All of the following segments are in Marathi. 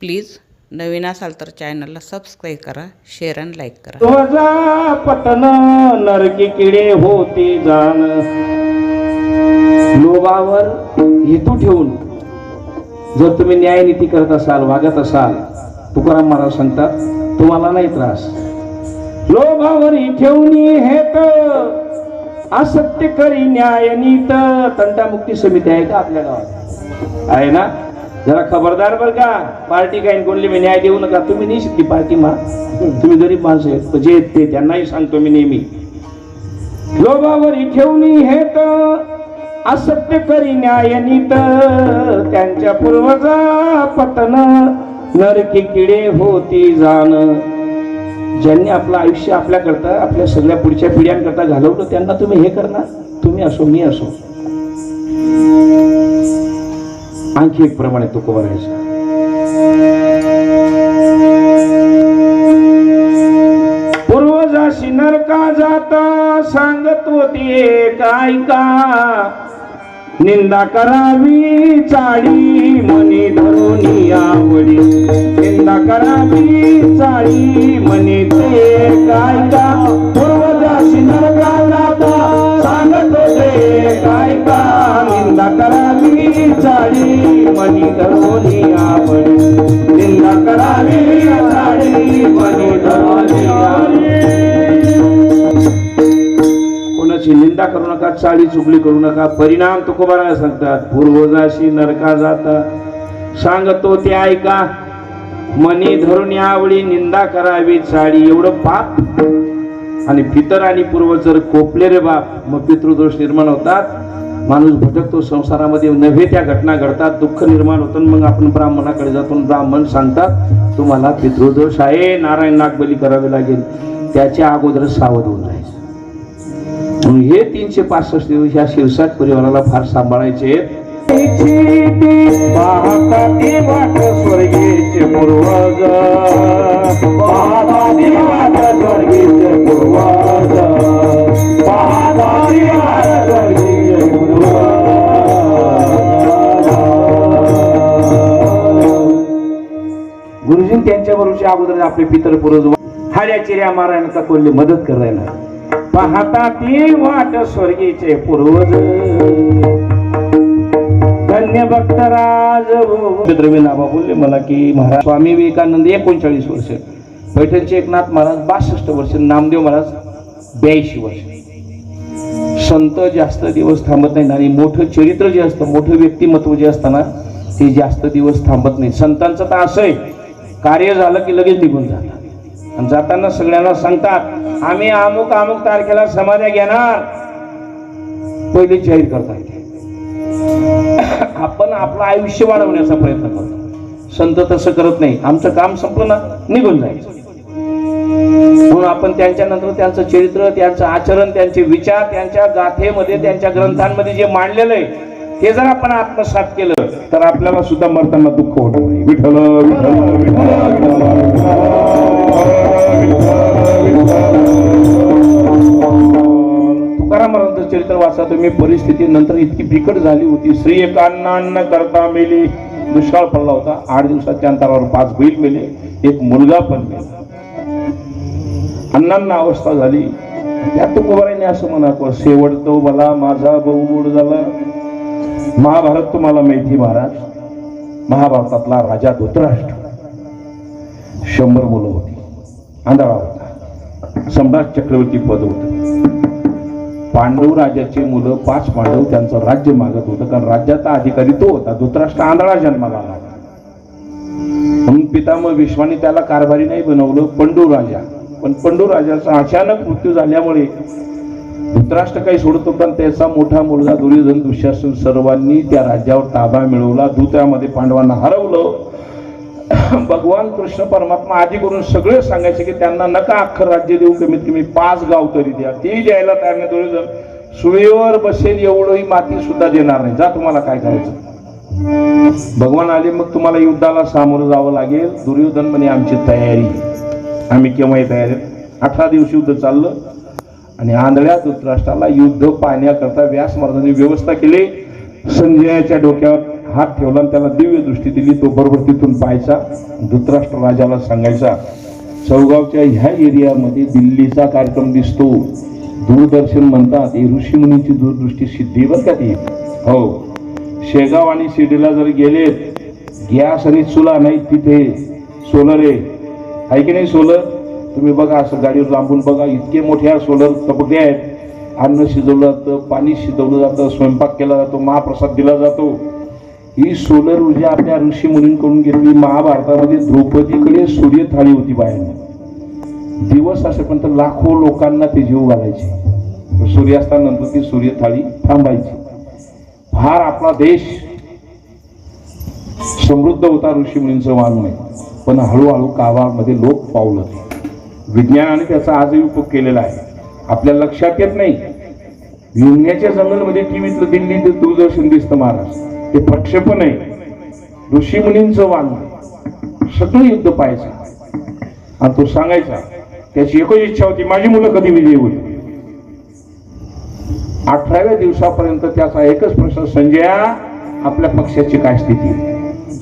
प्लीज नवीन असाल तर चॅनलला सबस्क्राईब करा शेअर आणि लाईक करा. ध्वजा पतन नरकी किडे होते जाण. लोभावर हेतू ठेवून जर तुम्ही न्यायनीती करत असाल वागत असाल तुकाराम महाराज सांगतात तुम्हाला नाही त्रास. लोभावर ठेवून हेत. असत्य करी न्याय नीत. तंटामुक्ती समिती आहे का आपल्या गावात? आहे ना? जरा खबरदार बर का. पार्टी काही कोणली मी न्याय देऊ नका. तुम्ही नाही शिकली पार्टी मा. तुम्ही गरीब माणसं आहेत. जे आहेत ते त्यांनाही सांगतो मी नेहमी. लोभावर ठेवून तर असत्य करी न्याय नीत. त्यांच्या पूर्वजा पतन. नरकी किडे होती जाण ज्यांनी आपलं आयुष्य आपल्याकरता आपल्या सगळ्या पुढच्या पिढ्यांकरता घालवलं त्यांना तुम्ही हे करणार. तुम्ही असो मी असो. आणखी एक प्रमाणे तो करायचा पूर्वजाशी नरका जाता सांगत होती काय का निंदा करावी चाळी मनी धरून आवडी. निंदा करावी चाळी मनी ते काय का पूर्वजाशी नरका जाता सांगत होते काय का निंदा करावी चाळी मनी धरोनी आपण. निंदा करावी चाळी मनी धरोनी कोणाची निंदा करू नका चाळी चुगली करू नका. परिणाम तुकोबारा सांगतात? पूर्वजाशी नरका जाता. सांगतो ते ऐका. मनी धरून आवडी निंदा करावी चाळी एवढं पाप. आणि पितर आणि पूर्वज जर कोपले रे बाप. मग पितृदोष निर्माण होतात. माणूस भटकतो संसारामध्ये नव्हे त्या घटना घडतात दुःख निर्माण होतं मग आपण ब्राह्मणाकडे जातो ब्राह्मण सांगतात तुम्हाला पितृदोष आहे नारायण नागबली करावे लागेल. त्याच्या अगोदर सावध होऊन जायचं. म्हणून हे तीनशे पासष्ट दिवस या शिरसाट परिवाराला फार सांभाळायचे. स्वर्गीचे पूर्वज. स्वर्गीचे पूर्वज. गुरुजी त्यांच्या बरोबरच्या अगोदर आपले पितर पूर्वज हाड्या चिऱ्या मारायला का कोणली मदत करायला. पाहता ती वाट स्वर्गीचे पूर्वज. धन्य भक्तराज बाबा बोलले मला की महाराज स्वामी विवेकानंद एकोणचाळीस वर्ष पैठणचे एकनाथ महाराज बासष्ट वर्ष नामदेव महाराज ब्याऐंशी वर्ष. संत जास्त दिवस थांबत नाही आणि मोठं चरित्र जे असतं मोठं व्यक्तिमत्व जे असतं ना ते जास्त दिवस थांबत नाही संतांचं तर असं आहे कार्य झालं की लगेच निघून जातात आणि जाताना सगळ्यांना सांगतात आम्ही अमुक अमुक तारखेला समाध्या घेणार. पहिले जाहीर करता येते. आपण आपलं आयुष्य वाढवण्याचा प्रयत्न करतो. संत तसं करत नाही. आमचं काम संपलं ना निघून जायचं. म्हणून आपण त्यांच्या नंतर त्यांचं चरित्र त्यांचं आचरण त्यांचे विचार त्यांच्या गाथेमध्ये त्यांच्या ग्रंथांमध्ये जे मांडलेलं आहे ते जर आपण आत्मसात केलं तर आपल्याला सुद्धा मरताना दुःख होत नाही. विठल विठ्ठल चरित्र वाचा तुम्ही परिस्थिती नंतर इतकी बिकट झाली होती. स्त्री एकांना करता मेली. दुष्काळ पडला होता. आठ दिवसाच्या अंतरावर पाच बैल मेले. एक मुलगा पण मेला. अण्णांना अवस्था झाली. त्या तुकोबाराने असं म्हणा शेवट तो मला माझा बहुबूड झाला. महाभारत तुम्हाला माहिती महाराज. महाभारतातला राजा धृतराष्ट्र. शंभर मुलं होती. आंधळा होता. सम्राट चक्रवर्ती पद होत. पांडव राजाचे मुलं पाच पांडव त्यांचं राज्य मागत होतं. कारण राज्याचा अधिकारी तो होता. धृतराष्ट्र आंधळा जन्माला आला म्हणून पितामह विश्वाने त्याला कारभारी नाही बनवलं. पंडू राजा. पण पंडू राजाचा अचानक मृत्यू झाल्यामुळे धृतराष्ट्र काही सोडतो पण त्याचा मोठा मुलगा दुर्योधन दुःशासन सर्वांनी त्या राज्यावर ताबा मिळवला. दूतामध्ये पांडवांना हरवलं. भगवान कृष्ण परमात्मा आधी करून सगळे सांगायचे की त्यांना नका अख्खं राज्य देऊ कमीत कमी पाच गाव तरी द्या. ते द्यायला तयार नाही. दुर्योधन सुळेवर बसेल एवढंही माती सुद्धा देणार नाही. जा तुम्हाला काय करायचं? भगवान आले मग तुम्हाला युद्धाला सामोरं जावं लागेल. दुर्योधन म्हणे आमची तयारी आम्ही केव्हाही तयारी अठरा दिवस युद्ध चाललं. आणि आंधळ्या धृतराष्ट्राला युद्ध पाहण्याकरता व्यास महाराजांनी व्यवस्था केली. संजयाच्या डोक्यावर हात ठेवला आणि त्याला दिव्य दृष्टी दिली. तो बरोबर तिथून पाहायचा. धृतराष्ट्र राजाला सांगायचा चौगावच्या ह्या एरियामध्ये दिल्लीचा कार्यक्रम दिसतो. दूरदर्शन म्हणतात ही ऋषीमुनीची दूरदृष्टी सिद्धी बरं का ती? हो. शेगाव आणि शिर्डीला जर गेले गॅस आणि चुला नाही तिथे. सोलर आहे की नाही सोलर? तुम्ही बघा असं गाडीवर लांबून बघा इतके मोठ्या सोलर तपके आहेत. अन्न शिजवलं जातं पाणी शिजवलं जातं स्वयंपाक केला जातो महाप्रसाद दिला जातो. ही सोलर ऊर्जा आपल्या ऋषी मुनींकडून घेतली. महाभारतामध्ये द्रौपदीकडे सूर्य थाळी होती बाहेर. दिवस असेपर्यंत लाखो लोकांना ते जीव घालायचे. सूर्यास्तानंतर ती सूर्य थाळी थांबायची. फार आपला देश समृद्ध होता ऋषी मुनींचं मानून पण हळूहळू कावामध्ये लोक पावलं. विज्ञानाने त्याचा आजही उपयोग केलेला आहे. आपल्या लक्षात येत नाही. विंध्याच्या जंगलमध्ये टीव्हीतलं दिल्ली ते दूरदर्शन दिसतं महाराज ते प्रक्षेपण आहे. ऋषी मुनींचं वाण सगळं युद्ध पाहायचं. आणि तो सांगायचा त्याची एकच इच्छा होती माझी मुलं कधी विजयी होईल? अठराव्या दिवसापर्यंत त्याचा एकच प्रश्न संजया आपल्या पक्षाची काय स्थिती?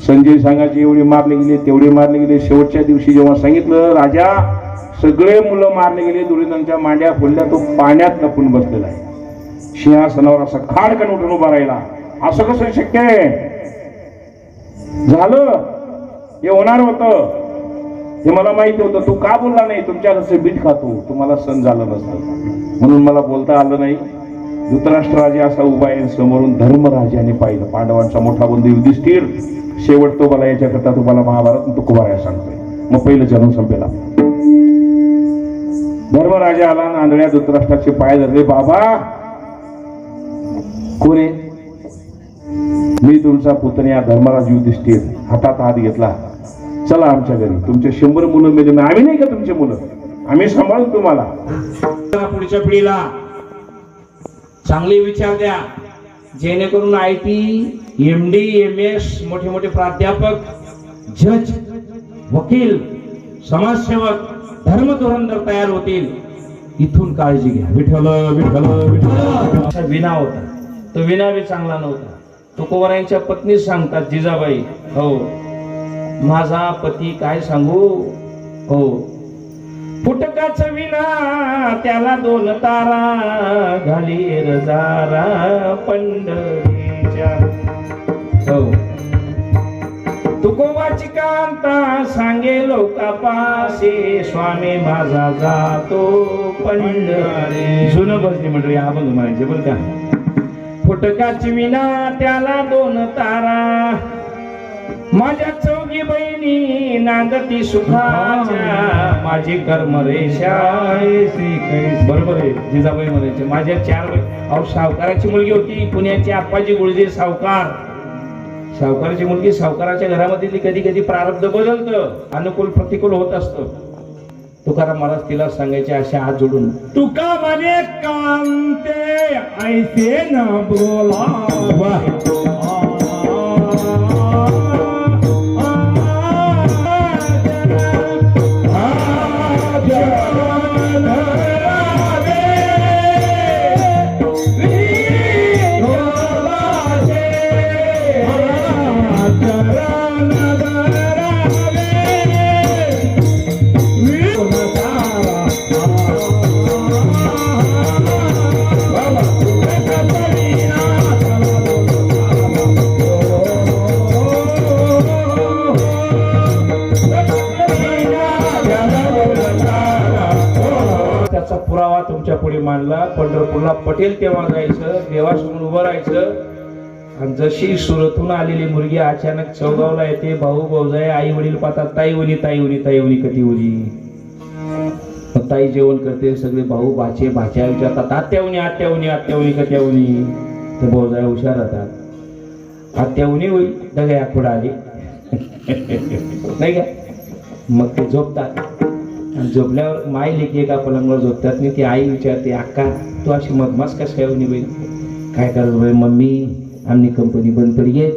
संजय सांगायचे एवढे मारले गेले तेवढे मारले गेले. शेवटच्या दिवशी जेव्हा सांगितलं राजा सगळे मुलं मारले गेले दुर्योधनच्या मांड्या फुलल्या तो पाण्यात लपून बसलेला आहे. सिंहासनावर असा खाडकन उठून उभा राहिला. असं कसं शक्य आहे? झालं. हे होणार होतं. हे मला माहिती होतं. तू का बोलला नाही? तुमच्या घरचे बीट खातो. तुम्हाला सण झालं नसतं. म्हणून मला बोलता आलं नाही. धृतराष्ट्र असा उभा आहे. समोरून धर्मराजाने पाहिलं. पांडवांचा मोठा बंधू युधिष्ठिर. शेवट तो मला याच्याकरता तुम्हाला महाभारत तो सांगतोय. मग पहिलं जन्म संपेला धर्मराजा आला नांदळ्या धृतराष्ट्राचे पाय धरले बाबा कोण मी तुमचा पुतण्या धर्मराज युधिष्ठिर हातात हात घेतला. चला आमच्या घरी. तुमचे शंभर मुलं म्हणजे मेले ना आम्ही नाही का तुमचे मुलं? आम्ही सांभाळू तुम्हाला. पुढच्या पिढीला. चांगले विचार द्या. जेणेकरून I T M D M S मोठे मोठे प्राध्यापक जज वकील समाजसेवक धर्मधुरंधर तयार होतील. इथून काळजी घ्या. विठ्ठल विठ्ठल विठ्ठल. असा विना होता. तो विना बी चांगला नव्हता. तुकोबरायांच्या पत्नी सांगतात जिजाबाई हो माझा पती काय सांगू? हो. फुटकाच विना त्याला दोन तारा घाली रजारा पंढरीच्या कांता सांगे लोकापासे स्वामी माझा जातो पंढरी. जुनं भजनी मंडळी आपण म्हणायचे बरं का. फुटकाची विना त्याला दोन तारा. माझ्या चौघी बहिणी नांदती सुखाच्या. माझी कर्म रेषा बरोबर आहे जिजाबाई म्हणायचे माझ्या चार अहो सावकाराची मुलगी होती पुण्याची आप्पाजी गुळजे सावकार. सावकाराची मुलगी सावकाराच्या घरामध्ये कधी कधी प्रारब्ध बदलतं अनुकूल प्रतिकूल होत असतं. तुकाराम महाराज तिला सांगायचे असे हात जोडून तुका म्हणे कांते ऐसे न बोला मानला पंढरपूरला पटेल तेव्हा जायचं देवासमोर उभं राहायचं. आणि जशी सुरतून आलेली मुलगी अचानक चौगावला येते भाऊ भाऊजाई आई वडील पाहतात ताई उनी ताई उनी ताई उनी कधी उनी? ताई जेवण करते सगळे भाऊ भाचे भाच्या विचारतात आत्या उनी आत्या उनी आत्या उनी कत्या उनी? ते भाऊजाई हुशार राहतात. आत्या उनी होई दगया पुढे आली. नाही का? मग ते झोपतात. आणि झोपल्यावर माई लेखी एका पलंगावर झोपतात नाही ती आई विचारते अक्का तू अशी मधमास कस काय होणी बाई? काय करत बाई मम्मी? आमनी कंपनी बंद पडी गे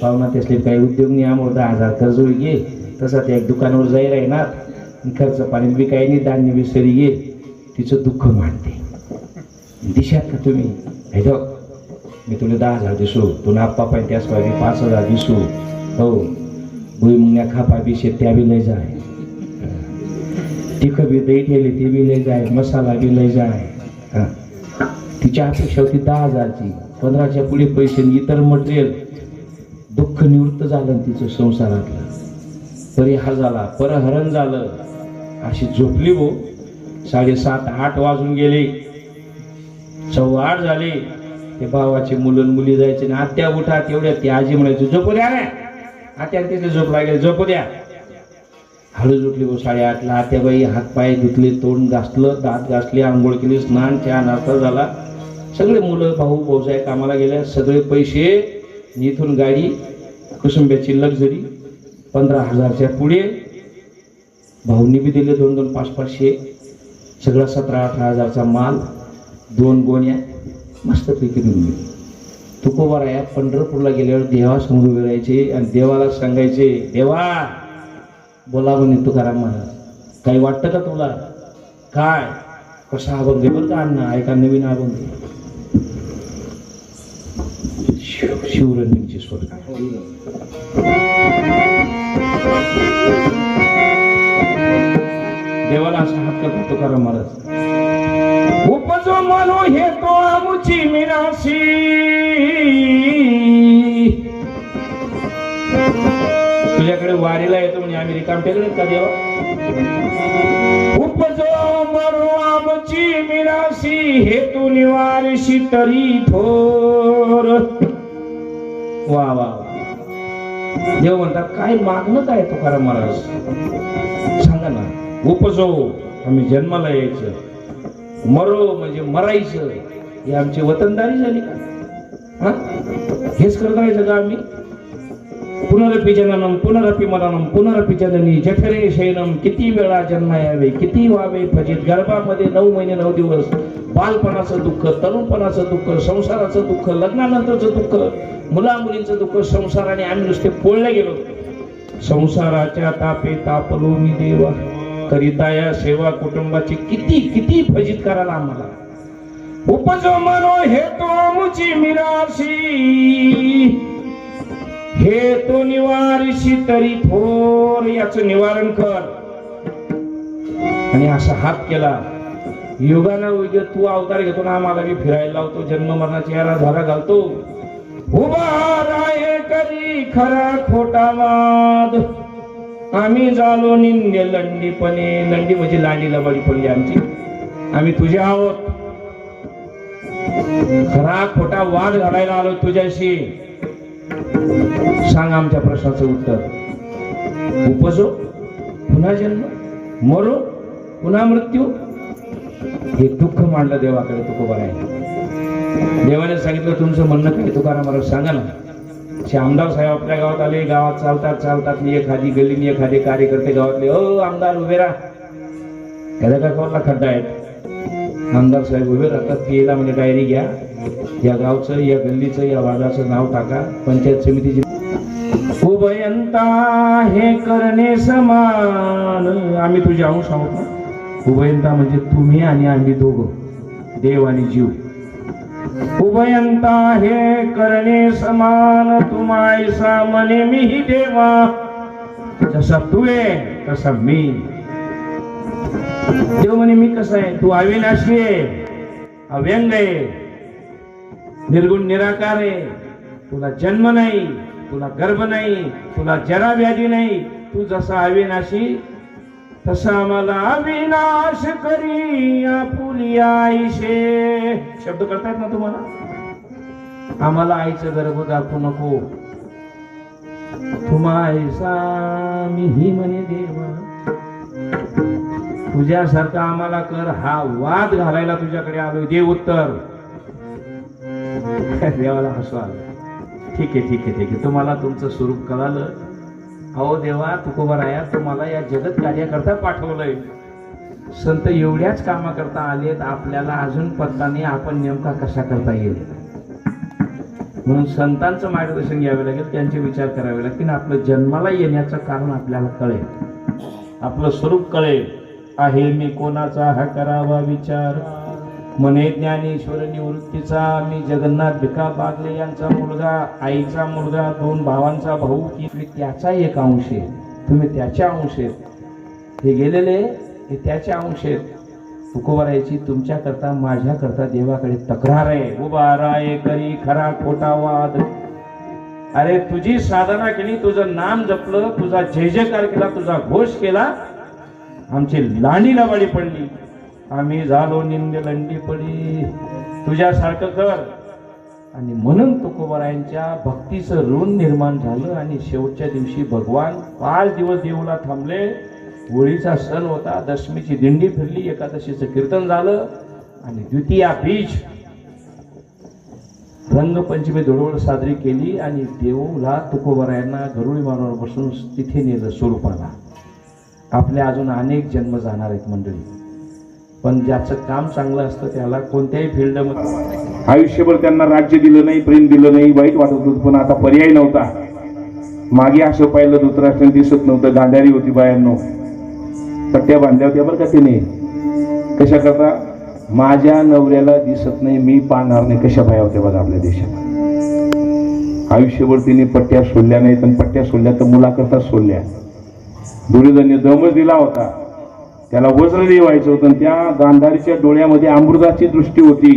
पाहुणा त्यासले काही उद्योग नाही आम्हाला दहा हजार कर्ज होई गे. तसा त्या एक दुकानावर जाई राहणार खर्च पाणी बी काही नाही धान्य बी सरी गे. तिचं दुःख मांडते. दिशात का तुम्ही? हे मी तुला दहा हजार दिसू. तुला आप्पा पण त्याच पाहिजे पाच हजार दिसू. हो भुईमुंग्या खापा बी शेत्या बी लय जाय ती बी दही ठेवली ती बी लय जाय मसाला बी लय जाय. हा. तिच्या अपेक्षा होती दहा हजारची. पंधराच्या पुढे पैसे इतर मटेरियल दुःख निवृत्त झालं तिचं संसारातलं परिहार झाला परहरण झालं. अशी झोपली भो. साडेसात आठ वाजून गेले. सव्वा आठ झाले. ते भावाचे मुलं मुली जायचे ना आत्या उठा तेवढ्या ती आजी म्हणायची झोपू द्या ना आत्या तिथे झोप गेले झोपू द्या. हळूच उठली गो साडेआठला आत्याबाई हातपाय धुतले तोंड घासलं दात घासले आंघोळ केली स्नान चहा नाश्ता झाला. सगळे मुलं भाऊ भाऊसाहेब कामाला गेल्या. सगळे पैसे इथून गाडी कुसुंब्याची लक्झरी पंधरा हजारच्या पुढे. भाऊनी बी दिले दोन दोन पाच पाचशे. सगळा सतरा अठरा हजारचा माल दोन गोण्या. मस्तपैकी देऊन गेली. तुकोबाराया आहे पंढरपूरला गेल्यावर देवासमोर उभे राहायचे आणि देवाला सांगायचे देवा बोला म्हणे तुकाराम महाराज काही वाटतं का तुला? काय? कसा अभंग? बरं का अण्णा ऐका नवीन अभंग. आहे. शिव शिवरंजनची स्वर देवाला असा हात करतो तुकाराम महाराज? उपजो मनो हे तो आमुची मिराशी. तुझ्याकडे वारीला येतो म्हणजे आम्ही रिकामटेकडे का देवा? उपजो मरो आमची मिराशी हे तू निवारशी तरी थोर. वा वा देव म्हणतात काय मागणं काय तुकाराम महाराज? सांगा ना. उपजो आम्ही जन्माला यायचं. मरो म्हणजे मरायचं. हे आमची वतनदारी झाली का? हा? हेच करत राहायचं का आम्ही? पुनरपि जननम पुनरपि मरणम पुनरपि जननी जठरे शयनम किती वेळा जन्म यावे किती व्हावे फजित गर्भामध्ये नऊ महिने नऊ दिवस बालपणाचं दुःख तरुणपणाचं दुःख संसाराचं दुःख लग्नानंतरचं दुःख मुला मुलींचं दुःख संसाराने आम्ही नुसते पोळले गेलो. संसाराच्या तापे तापलो मी देवा. करिता या सेवा कुटुंबाची किती किती फजित करायला आम्हाला? उपजो मनो हे तो मुची मिराशी. हे तो निवारशी तरी थोर याच निवारण कर. आणि असा हात केला. योगानं उद्या तू अवतार घेतो ना आम्हाला मी फिरायला लावतो जन्म मरणाची यारा झाला घालतो. उभा राहे खरा खोटा वाद. आम्ही झालो निंद्य लंडीपणे. लंडी म्हणजे लांडी लबाडी पडली आमची. आम्ही तुझे आहोत. खरा खोटा वाद घालायला आलो तुझ्याशी. सांग आमच्या प्रश्नाचं उत्तर. उपजो पुन्हा जन्म मरो पुन्हा मृत्यू. हे दुःख मांडलं देवाकडे तुकोबा आहे देवाने सांगितलं तुमचं म्हणणं काय? तुकाराम महाराज सांगा ना. असे आमदार साहेब आपल्या गावात आले गावात चालतात चालतात मी एखादी गल्लीने एखादे कार्यकर्ते गावातले ओ आमदार उभे राहा. त्याला काय खड्डा आहे आमदार साहेब उभे राहतात पियला म्हणजे डायरी घ्या. या गावचं या गल्लीचं या वादाचं नाव टाका. पंचायत समितीची उभयंता हे करणे समान. आम्ही तुझे अंश आहोत ना? उभयंता म्हणजे तुम्ही आणि आम्ही दोघं. देव आणि जीव. उभयंता हे करणे समान. तुम्हाय मने मीही देवा. जसा तू आहे तसा मी. देव म्हणे मी कसं आहे? तू अविनाशी आहे. अव्यंग आहे. निर्गुण निराकार आहे. तुला जन्म नाही तुला गर्भ नाही तुला जरा व्याधी नाही. तू जसा अविनाशी तसा आम्हाला अविनाश करी आपुली आईशे. शब्द करतायत ना तुम्हाला? आम्हाला आईचं गर्भ दाखवू नको. तुमायसा मी ही म्हणे देवा. तुझ्यासारखा आम्हाला कर. हा वाद घालायला तुझ्याकडे आलोय. दे उत्तर. देवाला हसू आलं. ठीक आहे ठीक आहे ठीक आहे. तुम्हाला तुमचं स्वरूप कळालं. अहो देवा तुकोबराया तुम्हाला या जगत कार्याकरता पाठवलंय. संत एवढ्याच कामाकरता आलेत आपल्याला अजून पत्ता नाही आपण नेमका कसा करता येईल? म्हणून संतांचं मार्गदर्शन घ्यावे लागेल त्यांचे विचार करावे लागतील. आपलं जन्माला येण्याचं कारण आपल्याला कळेल. आपलं स्वरूप कळेल. आहे मी कोणाचा हा करावा विचार? मने ज्ञानेश्वर निवृत्तीचा मी जगन्नाथ भिका बागले यांचा मुलगा आईचा मुलगा दोन भावांचा भाऊ की त्याचा एक अंश आहे. तुम्ही त्याच्या अंश आहेत. हे गेलेले हे त्याच्या अंश आहेत. तुकोबारायची तुमच्याकरता माझ्याकरता देवाकडे तक्रार आहे. उभाराय करी खरा खोटा वाद. अरे तुझी साधना केली तुझं नाम जपलं तुझा जय जयकार केला तुझा घोष केला आमची लांडी बळी पडली. आम्ही झालो निंद लंडी पडी. तुझ्यासारखं कर. आणि म्हणून तुकोबरायांच्या भक्तीचं ऋण निर्माण झालं आणि शेवटच्या दिवशी भगवान पाच दिवस देऊला थांबले. होळीचा सण होता दशमीची दिंडी फिरली एकादशीचं कीर्तन झालं आणि द्वितीया बीज. रंगपंचमी धुळवळ साजरी केली आणि देऊला तुकोबरायांना गरुडी मानावर बसून तिथे नेलं स्वरूपाला. आपले अजून अनेक जन्म जाणार आहेत मंडळी. पण ज्याचं काम चांगलं असतं त्याला कोणत्याही फील्डमध्ये आयुष्यभर त्यांना राज्य दिलं नाही प्रेम दिलं नाही वाईट वाटत होतं पण आता पर्याय नव्हता. मागे असं पाहिलं धुतराष्ट्र दिसत नव्हतं गांधारी होती बायांनो. पट्ट्या बांधल्या होत्या बरं का तिने. कशा करता माझ्या नवऱ्याला दिसत नाही मी पाहणार नाही कशा बाया होत्या बघा आपल्या देशात. आयुष्यभर तिने पट्ट्या सोडल्या नाहीत आणि पट्ट्या सोडल्या तर मुलाकरता सोडल्या. दुर्योधनने दमच दिला होता. त्याला वज्र लिवायचं होतं आणि त्या गांधारीच्या डोळ्यामध्ये अमृताची दृष्टी होती.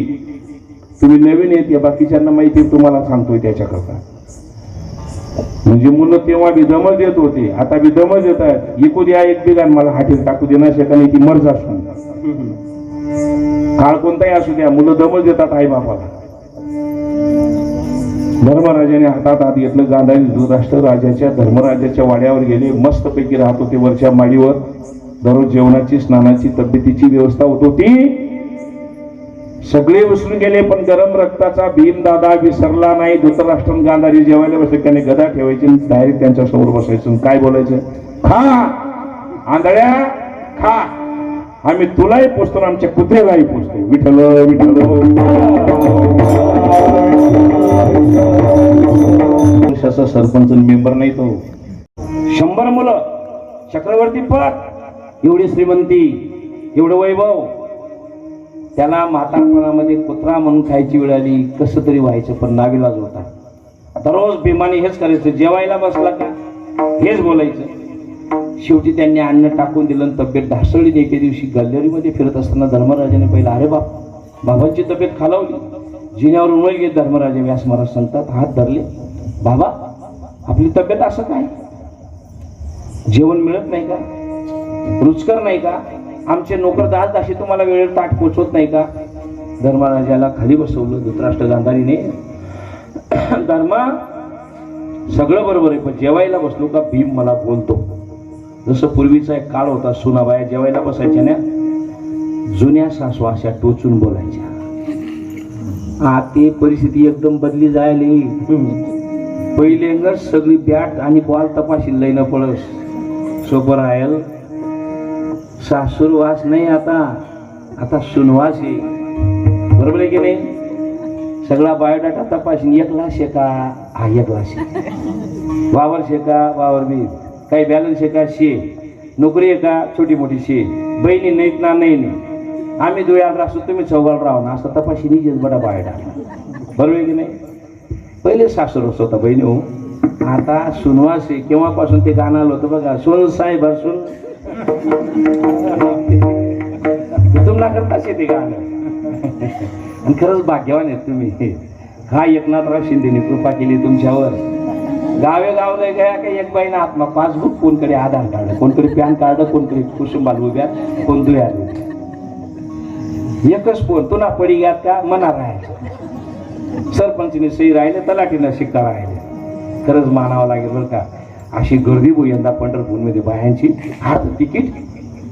तुम्ही नवीन येत या बाकीच्यांना माहिती तुम्हाला सांगतोय त्याच्याकरता. म्हणजे मुलं तेव्हा बी दमच देत होते आता बी दमच देत आहेत. एकू द्या एक बिगान मला हाटील टाकू दे ना शेकाने ती मर्ज असून काळ कोणताही असू द्या मुलं दमच देतात आई बापाला. धर्मराजाने हातात हात घेतलं गांधारी धृतराष्ट्र राजाच्या धर्मराजाच्या वाड्यावर गेले. मस्तपैकी राहत होते वरच्या माडीवर. दररोज जेवणाची स्नानाची तब्येतीची व्यवस्था होत होती. सगळे उसळून गेले पण गरम रक्ताचा भीम दादा विसरला नाही. धृतराष्ट्र गांधारी जेवायला बसले त्याने गदा ठेवायची डायरेक्ट त्यांच्यासमोर बसायचं. काय बोलायचं? खा! आंधळ्या खा! आम्ही तुलाही पोचतो आमच्या कुत्र्यालाही पोचतो विठ्ठल विठ्ठल. सरपंच मेंबर नाही तो. शंभर मुलं. चक्रवर्ती पद. एवढी श्रीमंती एवढं वैभव. त्याला म्हातारपणामध्ये कुत्रा म्हणून खायची वेळ आली. कसं तरी व्हायचं पण नाविलाज होता. दररोज भीमाने हेच करायचं. जेवायला बसला का? हेच बोलायचं. शेवटी त्यांनी अन्न टाकून दिलं आणि तब्येत ढासळली. एके दिवशी गल्लरीमध्ये फिरत असताना धर्मराजाने पहिला अरे बाप बाबांची तब्येत खालावली. जिन्यावर उमळ घेत धर्मराजे व्यास महाराज सांगतात हात धरले. बाबा आपली तब्येत असं काय? जेवण मिळत नाही का? रुचकर नाही का? आमचे नोकर दास दाशी तुम्हाला वेळेवर ताट पोचवत नाही का? धर्मराजाला खाली बसवलं धृतराष्ट्र गांधारीने. धर्मा सगळं बरोबर आहे पण जेवायला बसलो का? भीम मला बोलतो. जसं पूर्वीचा एक काळ होता सुनाबाया जेवायला बसायच्या ना जुन्या सासू अशा टोचून बोलायच्या. आ परिस्थिती एकदम बदली जायली. पहिले सगळी बॅट आणि बॉल तपाशी लईन पळस. सोबत राहील. सासूर वास नाही आता. आता सुनवास आहे. बरोबर आहे की नाही? सगळा बायोडाटा तपासून एक लाख शेका हा एक लाख शे वावर शेका वावर बी. काही बॅलन्स आहे का? शे नोकरी आहे का? छोटी मोठी शे बहिणी नाहीत ना नाही नाही आम्ही दुयाला राहतो तुम्ही चौघाला राहू ना. असं तपाशी बडा बायोडाटा बरोबर आहे की नाही? पहिले सासूर होता बहिणी हो. आता सुनवास आहे. केव्हापासून ते गाणं आलं होतं बघा. सुन साहेब सुन. तुम्हाला करताच येते गाणं आणि खरंच भाग्यवान आहेत तुम्ही. हा एकनाथराव शिंदेने कृपा केली तुमच्यावर. गावे गावले गया काही एक बाईना आत्मा. पासबुक कोणकडे आधार कार्ड कोणकडे पॅन कार्ड कोणकडे कुसुंबाल उभ्या कोणतरी आले. एकच फोन तुला पडी घ्या का? मना राहायचं. सरपंचने सही राहिले तलाठीनं शिक्का राहिले. खरंच मानावं लागेल बरं का. अशी गर्दी भाऊ यंदा पंढरपूरमध्ये बायांची. हात तिकीट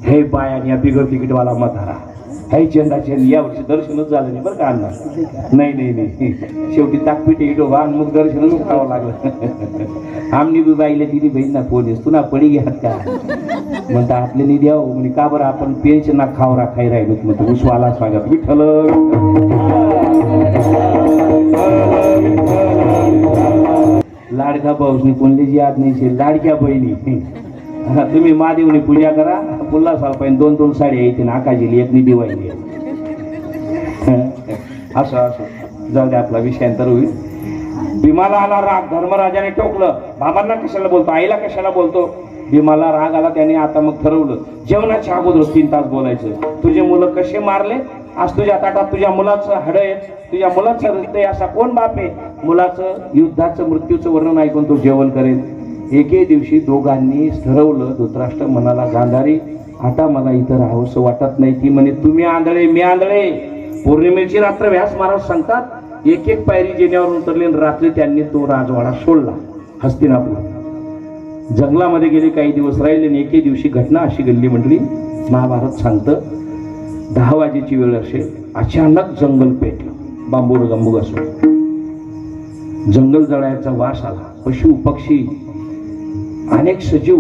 हे बायान या बिगर तिकीटवाला म्हातारा काही चेंडा यावर्षी या वर्षी दर्शनच झालं नाही बरं का अण्णा? नाही नाही नाही. शेवटी ताकपीठ येतो आणि मग दर्शनच करावं लागलं. आमनी बी बाईला दिली बहीण ना पोलीस तुला पडी घ्यात का? म्हणता आपले निधी द्यावं म्हणजे का बरं आपण पेच ना खावरा खाई राहिलो म्हणतो उस्वाला स्वागत विठ्ठल लाडका भाऊसनी कोणलीची याद नाही शे लाडक्या बहिणी. तुम्ही महादेवनी पूजा करा. पुल्ला साल पाहिजे दोन दोन साड्या येते ना आकाशीली एक निधी दिवाळी असं असं. जाऊ दे आपला विषयांतर होईल भीमाला आला राग धर्मराजाने टोकलं. बाबांना कशाला बोलतो? आईला कशाला बोलतो? भीमाला राग आला त्याने आता मग ठरवलं. जेवणाच्या अगोदर तीन तास बोलायचं. तुझे मुलं कसे मारले? आज तुझ्या ताटात तुझ्या मुलाचं हाड आहे तुझ्या मुलाचं हृदय असा कोण बाप आहे? मुलाचं युद्धाचं मृत्यूचं वर्णन ऐकून तो जेवण करेल. एके दिवशी दोघांनी ठरवलं धृतराष्ट्र मनाला गांधारी आता मला इथं राहावंसं वाटत नाही. ती म्हणे तुम्ही आंधळे मी आंधळे. पौर्णिमेची रात्र व्यास महाराज सांगतात एक एक पायरी जेण्यावर उतरली आणि रात्री त्यांनी तो राजवाडा सोडला हस्तिनापूर. जंगलामध्ये गेले काही दिवस राहिले आणि एके दिवशी घटना अशी घडली म्हटली महाभारत सांगतं दहा वाजेची वेळ असेल अचानक जंगल पेटलं बांबूर गंबूग असून जंगल जळायचा वास आला पशु पक्षी अनेक सजीव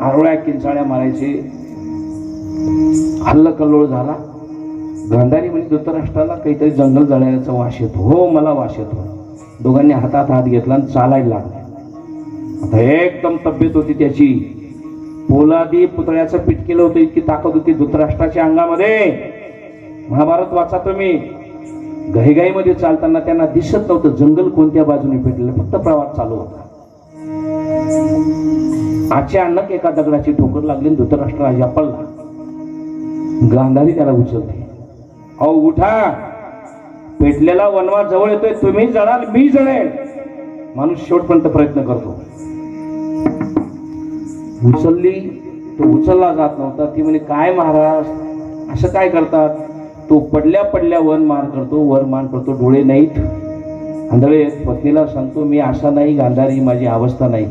आरोळ्या किंचाळ्या मारायचे. हल्ल कल्लोळ झाला. गांधारी म्हणजे धृतराष्ट्राला काहीतरी जंगल जळायचा वास येतो. हो मला वास येतो. दोघांनी हातात हात घेतला आणि चालायला लागले. आता एकदम तब्येत होती त्याची. पोलादी पुतळ्याचं पीठ केलं होतं इतकी ताकद होती धृतराष्ट्राच्या अंगामध्ये. महाभारत वाचा तुम्ही. घाईघाईमध्ये चालताना त्यांना दिसत नव्हतं जंगल कोणत्या बाजूने पेटलेलं फक्त प्रवास चालू होता. अचानक एका दगडाची ठोकर लागली धृतराष्ट्र राजा पडला. गांधारी त्याला उचलते अहो उठा. पेटलेला वनवा जवळ येतोय. तुम्ही जळाल मी जळेल माणूस शेवटपर्यंत प्रयत्न करतो. उचलली. तो उचलला जात नव्हता. ती म्हणे काय महाराज? असं काय करतात? तो पडल्या पडल्या वन मार करतो. वर मान करतो. डोळे नाहीत. आंधळे पत्नीला सांगतो मी असा नाही गांधारी माझी अवस्था नाही.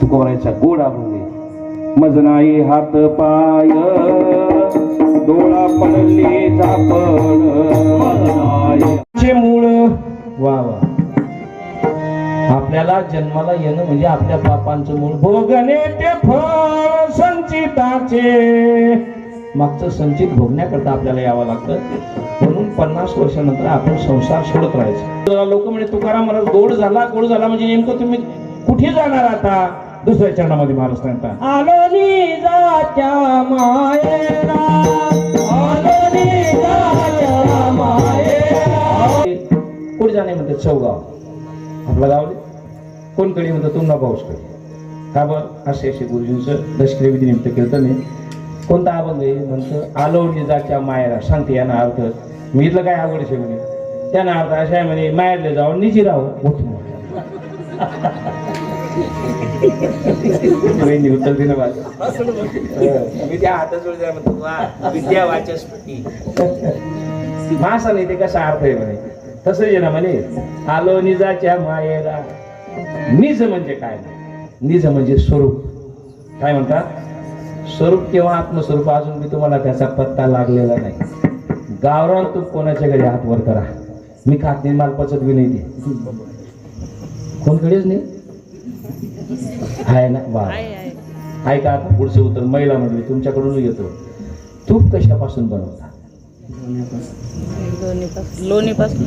तुकोबरायचा गोड आपण मज नाही हात पाय डोळा पडले झापड मूळ वा वा. आपल्याला जन्माला येणं म्हणजे आपल्या पापांचं मूळ. भोगणे ते फळ संचिताचे. मागचं संचित भोगण्याकरता आपल्याला यावं लागतं. म्हणून पन्नास वर्षानंतर आपण संसार सोडत राहायचं. लोक म्हणजे तुकाराम महाराज गोड झाला गोड झाला म्हणजे नेमकं तुम्ही कुठे जाणार आता? दुसऱ्या चरणामध्ये महाराज सांगता आलो निजाच्या मायेला आलो निजाच्या मायेला. कुठे जाणे म्हणतात चौगाव. आपलं गाव नाही? कोणकडे म्हणतात तुमना पाऊसकडे का बरं? असे असे गुरुजींचं दशक्रिया विधी निमित्त केलं नाही कोणता अभंग आहे? म्हणतं आलो निजाच्या मायरा सांगते यांना अर्थ. मी इथलं काय आवड आहे म्हणे त्यांना अर्थ अशा आहे म्हणे मायरले जाऊन निजी राहू. वहिनी उत्तर दिलं विद्या हाताजवळ जाय म्हणतो वा विद्या वाचस्पती मासा नाही ते कसा अर्थ आहे म्हणे. तसं आहे ना म्हणे आलो निजाच्या मायेला. निज म्हणजे काय? निज म्हणजे स्वरूप. काय म्हणतात? स्वरूप किंवा आत्मस्वरूप अजून मी तुम्हाला त्याचा पत्ता लागलेला नाही. गावरान तू कोणाच्या घरी हात वर करा? मी खात नाही माल पचत बी नाही ते. कोणकडेच नाही? आहे ना वा. ऐका आता पुढचं उत्तर महिला म्हणजे तुमच्याकडून येतो. तूप कशापासून बनवता? लोणीपासून. लोणीपासून.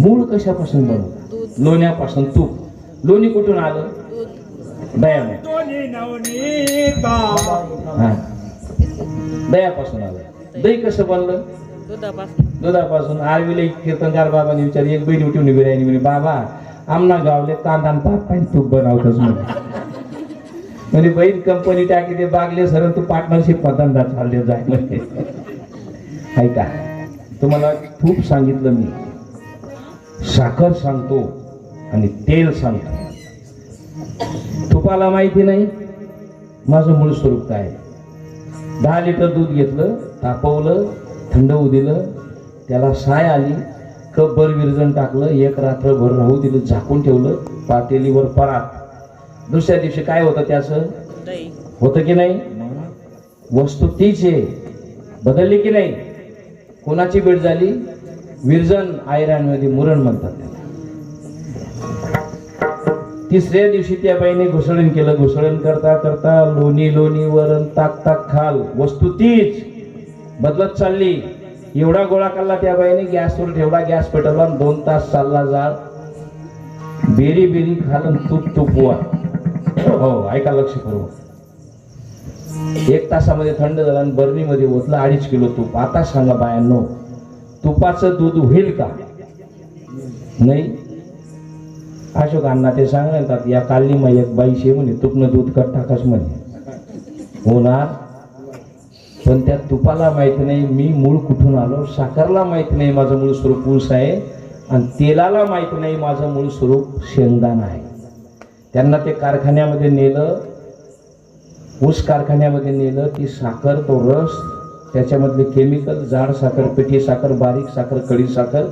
मूळ कशापासून बनवतात लोण्यापासून तूप. लोणी कुठून आलं? दयाने हा. दयापासून आलं. दही कसं बनलं? दुधापासून. दुधापासून. आरवीला कीर्तनकार बाबाने विचार एक बहीण उठून उभी राहिली म्हणे बाबा आमना गावले कांदा आणि पाच तूप बनवतच म्हणजे बहीण कंपनी टाकी ते बागले सर तू पार्टनरशिप धंदा चालले जाय. म्हणजे ऐका तुम्हाला खूप सांगितलं मी. साखर सांगतो आणि तेल सांगतो. तुपाला माहिती नाही. माझं मूळ स्वरूप काय आहे. दहा लिटर दूध घेतलं तापवलं थंड होऊ दिलं त्याला साय आली कपभर विरजण टाकलं एक रात्रभर राहू दिलं झाकून ठेवलं पातेलीवर परात दुसऱ्या दिवशी काय होतं त्याचं दही होतं की नाही? वस्तू तीच आहे. बदलली की नाही? कोणाची भेट झाली? विरजन आयरनमध्ये मुरण म्हणतात त्याला. तिसऱ्या दिवशी त्या बाईने घुसळण केलं. घुसळण करता करता लोणी लोणी वरण ताक ताक खाल. वस्तू तीच. बदलत चालली. एवढा गोळा केला त्या बाईने गॅसवर ठेवला गॅस पेटवला आणि दोन तास चालला जा बेरी बेरी खाल तूप तूप वा हो ऐका लक्ष करू. एक तासामध्ये थंड झाला आणि बर्नीमध्ये ओतलं अडीच किलो तूप. आता सांगा बायांनो तुपाचं दूध होईल का? नाही. अशोक अण्णा ते सांगतात या कालनी मग एक बाई शे म्हणे तुपनं दूध कट टाकास म्हणे. होणार? पण त्या तुपाला माहीत नाही मी मूळ कुठून आलो साखरला माहीत नाही माझं मूळ स्वरूप ऊस आहे आणि तेलाला माहीत नाही माझं मूळ स्वरूप शेंगदाणा आहे. त्यांना ते कारखान्यामध्ये नेलं ऊस कारखान्यामध्ये नेलं ती साखर तो रस त्याच्यामधले केमिकल जाड साखर पिठी साखर बारीक साखर कडी साखर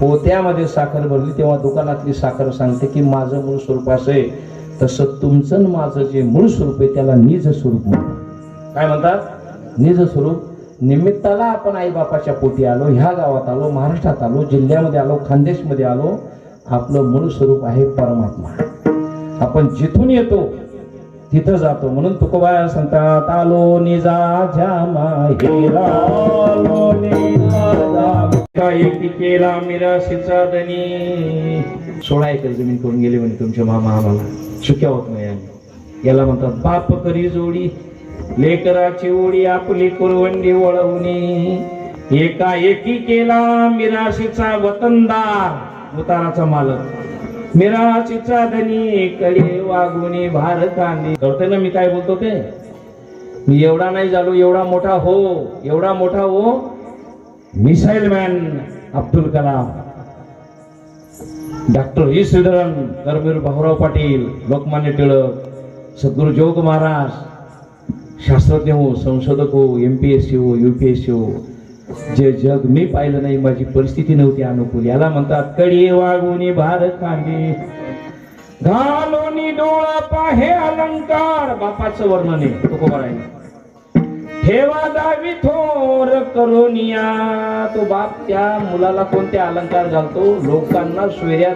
पोत्यामध्ये साखर भरली तेव्हा दुकानातली साखर सांगते की माझं मूळ स्वरूप असं आहे तसं तुमचं माझं जे मूळ स्वरूप आहे त्याला निज स्वरूप म्हणतात. काय म्हणतात? निज स्वरूप निमित्ताला आपण आईबापाच्या पोटी आलो ह्या गावात आलो महाराष्ट्रात आलो जिल्ह्यामध्ये आलो खानदेशमध्ये आलो आपलं मूळ स्वरूप आहे परमात्मा. आपण जिथून येतो तिथं जातो. म्हणून तुकोबाया सांगतात आलो निजा ज्या केला मिराशीचा धनी. सोळा एकर जमीन करून गेले म्हणे तुमच्या मामा आम्हाला. चुक्या होत नाही याला म्हणतात बाप करी जोडी. लेकराची ओढी आपली कुरवंडी वळवणी. एका एकी केला मिराशीचा वतनदार उताराचा मालक. मिराशीचा धनी कडे वागुनी भारताने. कळतंय ना मी काय बोलतो ते? मी एवढा नाही झालो एवढा मोठा हो एवढा मोठा हो missile man Abdul Kalam. Doctor E Sreedharan Karmaveer Bhaurao Patil Lokmanya Tilak Sadguru Jog Maharaj. शास्त्रज्ञ हो संशोधक हो एम पी एस सी हो यू पी एस सी हो जे जग मी पाहिलं नाही माझी परिस्थिती नव्हती अनुकूल. याला म्हणतात कडी वागुनी भारत खांदी. घालोनी डोळा पाहे अलंकार. बापाचं वर्णन आहे. तुकोबारायने ठेवा दावी थोर करोनिया. तो बाप त्या मुलाला कोणते अलंकार घालतो? लोकांना सोयऱ्या